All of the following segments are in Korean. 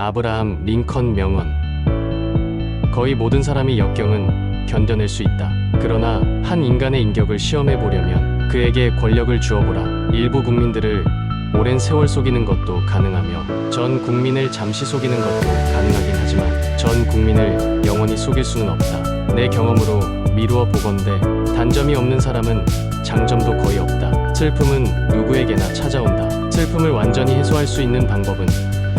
아브라함 링컨 명언. 거의 모든 사람이 역경은 견뎌낼 수 있다. 그러나 한 인간의 인격을 시험해 보려면 그에게 권력을 주어보라. 일부 국민들을 오랜 세월 속이는 것도 가능하며 전 국민을 잠시 속이는 것도 가능하긴 하지만 전 국민을 영원히 속일 수는 없다. 내 경험으로 미루어 보건대 단점이 없는 사람은 장점도 거의 없다. 슬픔은 누구에게나 찾아온다. 슬픔을 완전히 해소할 수 있는 방법은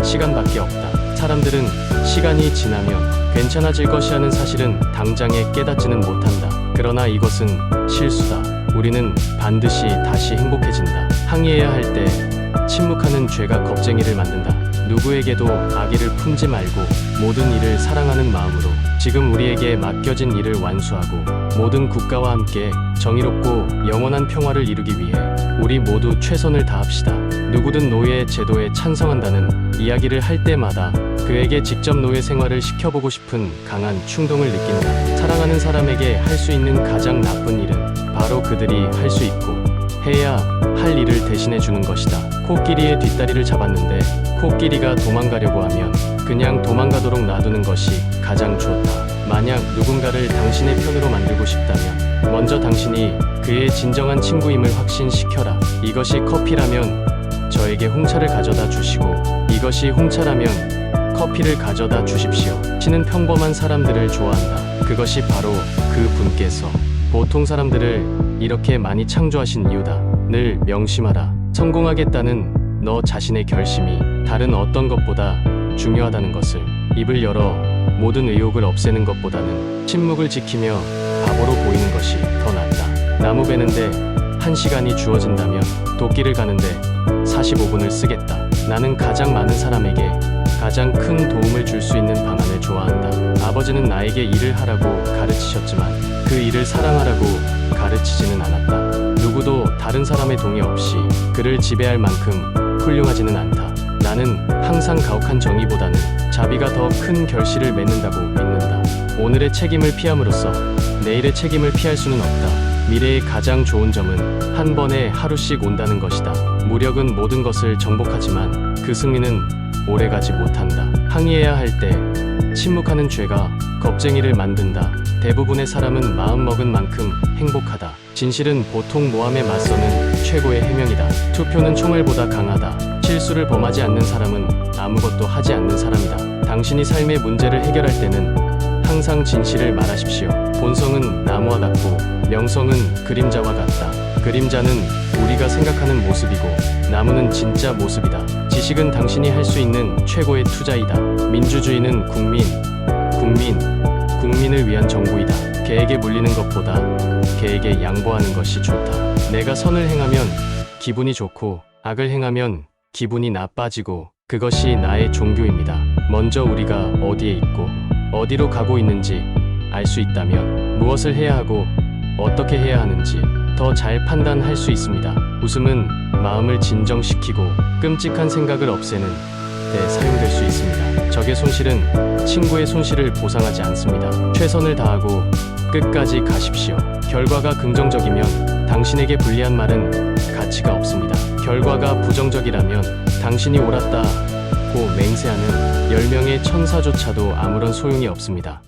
시간밖에 없다. 사람들은 시간이 지나면 괜찮아질 것이라는 사실은 당장에 깨닫지는 못한다. 그러나 이것은 실수다. 우리는 반드시 다시 행복해진다. 항의해야 할 때 침묵하는 죄가 겁쟁이를 만든다. 누구에게도 악의를 품지 말고 모든 일을 사랑하는 마음으로 지금 우리에게 맡겨진 일을 완수하고 모든 국가와 함께 정의롭고 영원한 평화를 이루기 위해 우리 모두 최선을 다합시다. 누구든 노예 제도에 찬성한다는 이야기를 할 때마다 그에게 직접 노예 생활을 시켜보고 싶은 강한 충동을 느낀다. 사랑하는 사람에게 할 수 있는 가장 나쁜 일은 바로 그들이 할 수 있고 해야 할 일을 대신해 주는 것이다. 코끼리의 뒷다리를 잡았는데 코끼리가 도망가려고 하면 그냥 도망가도록 놔두는 것이 가장 좋다. 만약 누군가를 당신의 편으로 만들고 싶다면 먼저 당신이 그의 진정한 친구임을 확신시켜라. 이것이 커피라면 저에게 홍차를 가져다 주시고 이것이 홍차라면 커피를 가져다 주십시오. 신은 평범한 사람들을 좋아한다. 그것이 바로 그 분께서 보통 사람들을 이렇게 많이 창조하신 이유다. 늘 명심하라. 성공하겠다는 너 자신의 결심이 다른 어떤 것보다 중요하다는 것을 입을 열어 모든 의욕을 없애는 것보다는 침묵을 지키며 바보로 보이는 것이 더 낫다. 나무 베는데 한 시간이 주어진다면 도끼를 가는데 45분을 쓰겠다. 나는 가장 많은 사람에게 가장 큰 도움을 줄 수 있는 방안을 좋아한다. 아버지는 나에게 일을 하라고 가르치셨지만 그 일을 사랑하라고 가르치지는 않았다. 다른 사람의 동의 없이 그를 지배할 만큼 훌륭하지는 않다. 나는 항상 가혹한 정의보다는 자비가 더 큰 결실을 맺는다고 믿는다. 오늘의 책임을 피함으로써 내일의 책임을 피할 수는 없다. 미래의 가장 좋은 점은 한 번에 하루씩 온다는 것이다. 무력은 모든 것을 정복하지만 그 승리는 오래가지 못한다. 항의해야 할 때 침묵하는 죄가 겁쟁이를 만든다. 대부분의 사람은 마음먹은 만큼 행복하다. 진실은 보통 모함에 맞서는 최고의 해명이다. 투표는 총알보다 강하다. 실수를 범하지 않는 사람은 아무것도 하지 않는 사람이다. 당신이 삶의 문제를 해결할 때는 항상 진실을 말하십시오. 본성은 나무와 같고 명성은 그림자와 같다. 그림자는 우리가 생각하는 모습이고 나무는 진짜 모습이다. 지식은 당신이 할 수 있는 최고의 투자이다. 민주주의는 국민, 국민, 국민을 위한 정부이다. 개에게 물리는 것보다 개에게 양보하는 것이 좋다. 내가 선을 행하면 기분이 좋고 악을 행하면 기분이 나빠지고 그것이 나의 종교입니다. 먼저 우리가 어디에 있고 어디로 가고 있는지 알 수 있다면 무엇을 해야 하고 어떻게 해야 하는지 더 잘 판단할 수 있습니다. 웃음은 마음을 진정시키고 끔찍한 생각을 없애는 데 사용될 수 있습니다. 적의 손실은 친구의 손실을 보상하지 않습니다. 최선을 다하고 끝까지 가십시오. 결과가 긍정적이면 당신에게 불리한 말은 가치가 없습니다. 결과가 부정적이라면 당신이 옳았다고 맹세하는 10명의 천사조차도 아무런 소용이 없습니다.